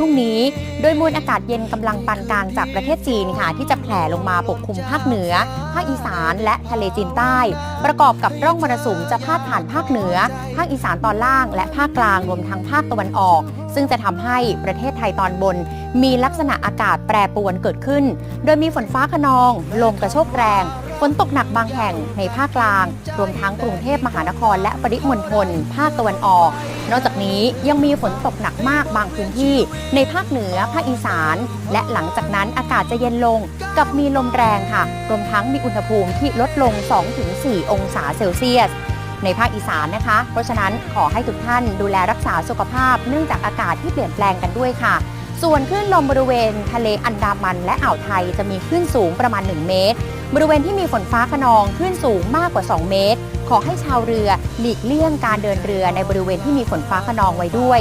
พรุ่งนี้ โดยมวลอากาศเย็นกำลังปานกลางจากประเทศจีนค่ะ ที่จะแผ่ลงมาปกคลุมภาคเหนือ ภาคอีสาน และทะเลจีนใต้ ประกอบกับร่องมรสุมจะพาดผ่านภาคเหนือ ภาคอีสานตอนล่าง และภาคกลางรวมทั้งภาคตะวันออก ซึ่งจะทำให้ประเทศไทยตอนบนมีลักษณะอากาศแปรปรวนเกิดขึ้น โดยมีฝนฟ้าขนอง ลมกระโชกแรง ฝนตกหนักบางแห่งในภาคกลาง รวมทั้งกรุงเทพมหานคร และปริมณฑลภาคตะวันออก นอกจากนี้ยังมีฝนตกหนักมากบางพื้นที่ ในภาคเหนือ ภาคอีสาน และหลังจากนั้นอากาศจะเย็นลง กับมีลมแรงค่ะ รวมทั้งมีอุณหภูมิที่ลดลง 2-4 องศาเซลเซียสในภาคอีสานนะคะ เพราะฉะนั้นขอให้ทุกท่านดูแลรักษาสุขภาพเนื่องจากอากาศที่เปลี่ยนแปลงกันด้วยค่ะ ส่วนคลื่นลมบริเวณทะเลอันดามันและอ่าวไทยจะมีคลื่นสูงประมาณ 1 เมตร บริเวณที่มีฝนฟ้าขนองคลื่นสูงมากกว่า 2 เมตร ขอให้ชาวเรือหลีกเลี่ยงการเดินเรือในบริเวณที่มีฝนฟ้าขนองไว้ด้วย